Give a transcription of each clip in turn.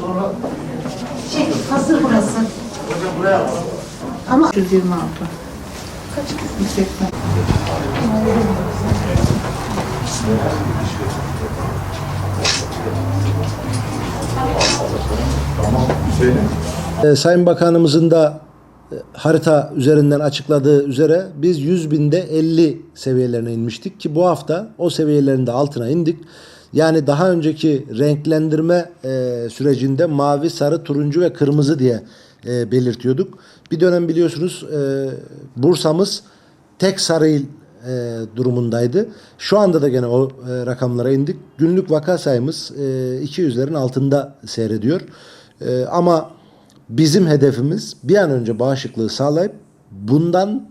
Sonra Şey, hazır burası. hocam buraya al. Ama 126. Kaç? 180. Tamam Hüseyin'im. Ee, Sayın Bakanımızın da e, harita üzerinden açıkladığı üzere biz 100 binde 50 seviyelerine inmiştik ki bu hafta o seviyelerin de altına indik. Yani daha önceki renklendirme e, sürecinde mavi, sarı, turuncu ve kırmızı diye e, belirtiyorduk. Bir dönem biliyorsunuz e, Bursa'mız tek sarı il e, durumundaydı. Şu anda da gene o e, rakamlara indik. Günlük vaka sayımız e, 200'lerin altında seyrediyor. E, ama bizim hedefimiz bir an önce bağışıklığı sağlayıp bundan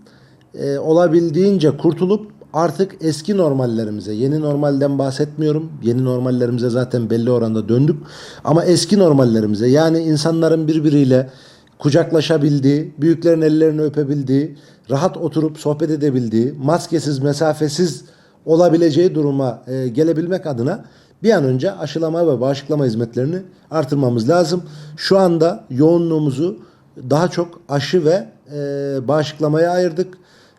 e, olabildiğince kurtulup artık eski normallerimize, yeni normalden bahsetmiyorum. Yeni normallerimize zaten belli oranda döndük. Ama eski normallerimize yani insanların birbiriyle kucaklaşabildiği, büyüklerin ellerini öpebildiği, rahat oturup sohbet edebildiği, maskesiz, mesafesiz olabileceği duruma e, gelebilmek adına bir an önce aşılama ve bağışıklama hizmetlerini artırmamız lazım. Şu anda yoğunluğumuzu daha çok aşı ve e, bağışıklamaya ayırdık.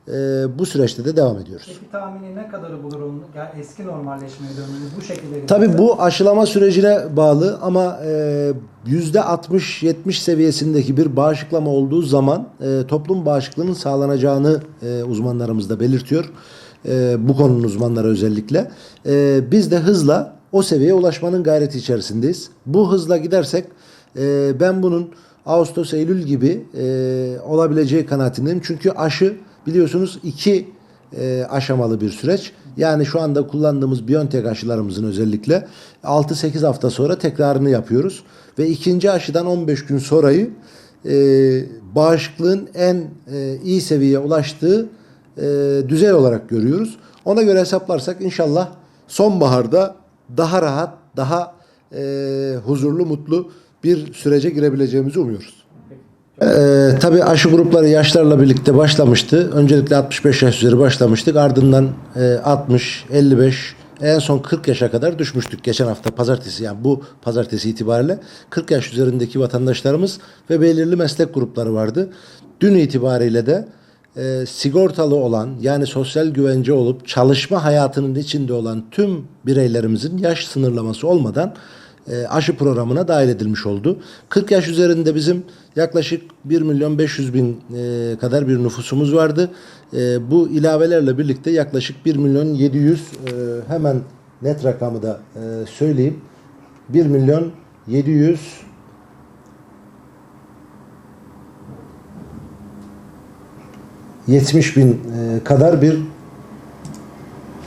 E, bu süreçte de devam ediyoruz. Peki tahmini ne kadarı bulur onun yani eski normalleşmeye dönmemiz bu şekilde? Tabii bu aşılama sürecine bağlı ama e, yüzde 60-70 seviyesindeki bir bağışıklama olduğu zaman e, toplum bağışıklığının sağlanacağını e, uzmanlarımız da belirtiyor. E, bu konunun uzmanları özellikle. E, biz de hızla o seviyeye ulaşmanın gayreti içerisindeyiz. Bu hızla gidersek e, ben bunun Ağustos, Eylül gibi e, olabileceği kanaatindeyim. Çünkü aşı biliyorsunuz iki e, aşamalı bir süreç. Yani şu anda kullandığımız Biontech aşılarımızın özellikle 6-8 hafta sonra tekrarını yapıyoruz. Ve ikinci aşıdan 15 gün sonrayı e, bağışıklığın en e, iyi seviyeye ulaştığı e, düzey olarak görüyoruz. Ona göre hesaplarsak inşallah sonbaharda daha rahat, daha e, huzurlu, mutlu bir sürece girebileceğimizi umuyoruz. Ee, tabii aşı grupları yaşlarla birlikte başlamıştı. Öncelikle 65 yaş üzeri başlamıştık. Ardından e, 60, 55, en son 40 yaşa kadar düşmüştük geçen hafta pazartesi yani bu pazartesi itibariyle 40 yaş üzerindeki vatandaşlarımız ve belirli meslek grupları vardı. Dün itibariyle de e, sigortalı olan yani sosyal güvence olup çalışma hayatının içinde olan tüm bireylerimizin yaş sınırlaması olmadan e, aşı programına dahil edilmiş oldu. 40 yaş üzerinde bizim yaklaşık 1 milyon 500 bin e, kadar bir nüfusumuz vardı. E, bu ilavelerle birlikte yaklaşık 1 milyon 700 e, hemen net rakamı da e, söyleyeyim. 1 milyon 700 70 bin kadar bir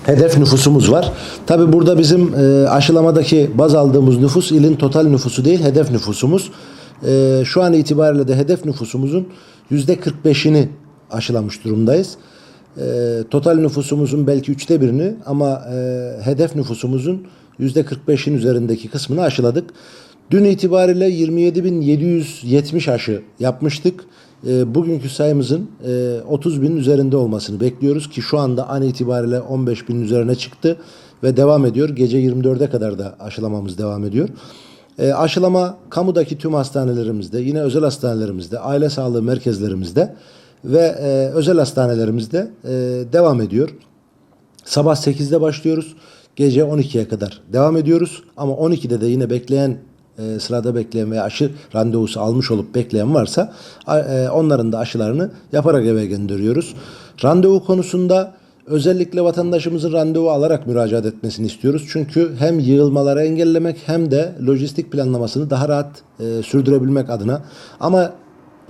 hedef nüfusumuz var. Tabi burada bizim e, aşılamadaki baz aldığımız nüfus ilin total nüfusu değil hedef nüfusumuz. E, şu an itibariyle de hedef nüfusumuzun yüzde 45'ini aşılamış durumdayız. E, total nüfusumuzun belki üçte birini ama e, hedef nüfusumuzun yüzde 45'in üzerindeki kısmını aşıladık. Dün itibariyle 27.770 aşı yapmıştık. E, bugünkü sayımızın e, 30 binin üzerinde olmasını bekliyoruz ki şu anda an itibariyle 15 binin üzerine çıktı ve devam ediyor. Gece 24'e kadar da aşılamamız devam ediyor. E, aşılama kamudaki tüm hastanelerimizde, yine özel hastanelerimizde, aile sağlığı merkezlerimizde ve e, özel hastanelerimizde e, devam ediyor. Sabah 8'de başlıyoruz. Gece 12'ye kadar devam ediyoruz. Ama 12'de de yine bekleyen e, sırada bekleyen veya aşı randevusu almış olup bekleyen varsa e, onların da aşılarını yaparak eve gönderiyoruz. Randevu konusunda özellikle vatandaşımızın randevu alarak müracaat etmesini istiyoruz. Çünkü hem yığılmaları engellemek hem de lojistik planlamasını daha rahat e, sürdürebilmek adına. Ama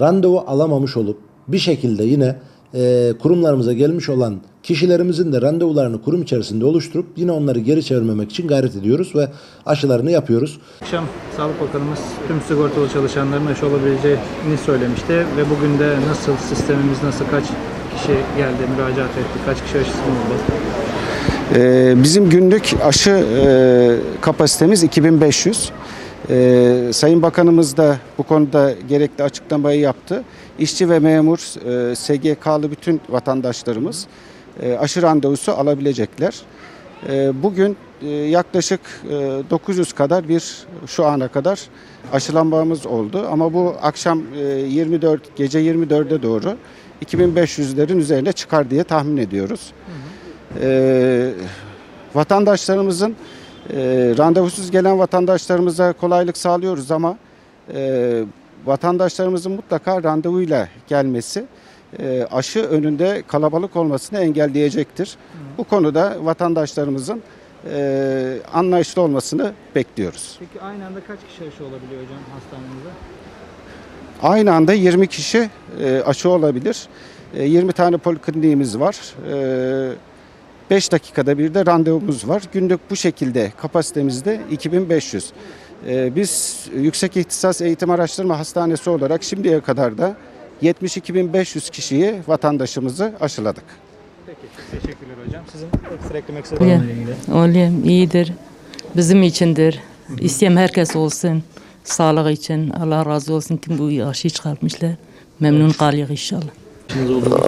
randevu alamamış olup bir şekilde yine e, kurumlarımıza gelmiş olan kişilerimizin de randevularını kurum içerisinde oluşturup yine onları geri çevirmemek için gayret ediyoruz ve aşılarını yapıyoruz. Akşam Sağlık Bakanımız tüm sigortalı çalışanların aşı olabileceğini söylemişti ve bugün de nasıl sistemimiz nasıl kaç kişi geldi müracaat etti kaç kişi aşısını oldu? Ee, Bizim günlük aşı e, kapasitemiz 2500. Ee, Sayın Bakanımız da bu konuda gerekli açıklamayı yaptı. İşçi ve memur, e, SGK'lı bütün vatandaşlarımız e, aşı randevusu alabilecekler. E, Bugün e, yaklaşık e, 900 kadar bir şu ana kadar aşılanmamız oldu. Ama bu akşam e, 24 gece 24'e doğru 2500'lerin üzerine çıkar diye tahmin ediyoruz. E, vatandaşlarımızın e, randevusuz gelen vatandaşlarımıza kolaylık sağlıyoruz ama e, vatandaşlarımızın mutlaka randevuyla gelmesi e, aşı önünde kalabalık olmasını engelleyecektir. Bu konuda vatandaşlarımızın e, anlayışlı olmasını bekliyoruz. Peki aynı anda kaç kişi aşı olabiliyor hocam hastanemizde? Aynı anda 20 kişi e, aşı olabilir. E, 20 tane polikliniğimiz var. 5 dakikada bir de randevumuz var. Günlük bu şekilde kapasitemizde 2500. E, biz Yüksek İhtisas Eğitim Araştırma Hastanesi olarak şimdiye kadar da 72.500 kişiyi vatandaşımızı aşıladık. Peki teşekkürler hocam. Sizin ekstra eklemek istediğiniz ilgili. Oğlum iyidir. Bizim içindir. İsteyen herkes olsun. Sağlık için. Allah razı olsun ki bu aşı çıkartmışlar. Memnun kalıyor inşallah.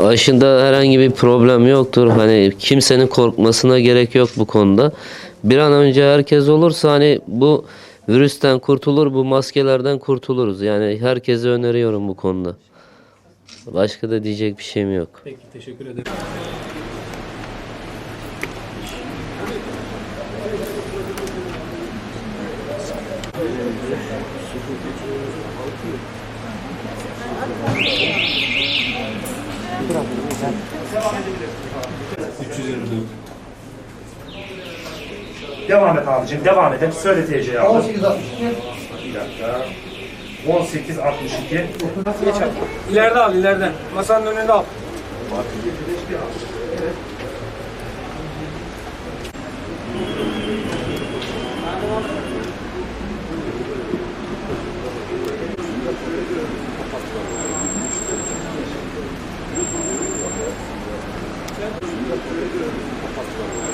Aşında herhangi bir problem yoktur. Hani kimsenin korkmasına gerek yok bu konuda. Bir an önce herkes olursa hani bu virüsten kurtulur, bu maskelerden kurtuluruz. Yani herkese öneriyorum bu konuda. Başka da diyecek bir şeyim yok. Peki teşekkür ederim. Devam et abicim, devam edin. Söyle TC abi. 18 62. Bir dakika. 18 62. İleride al ileriden. Masanın önünde al. Teşekkür ediyorum.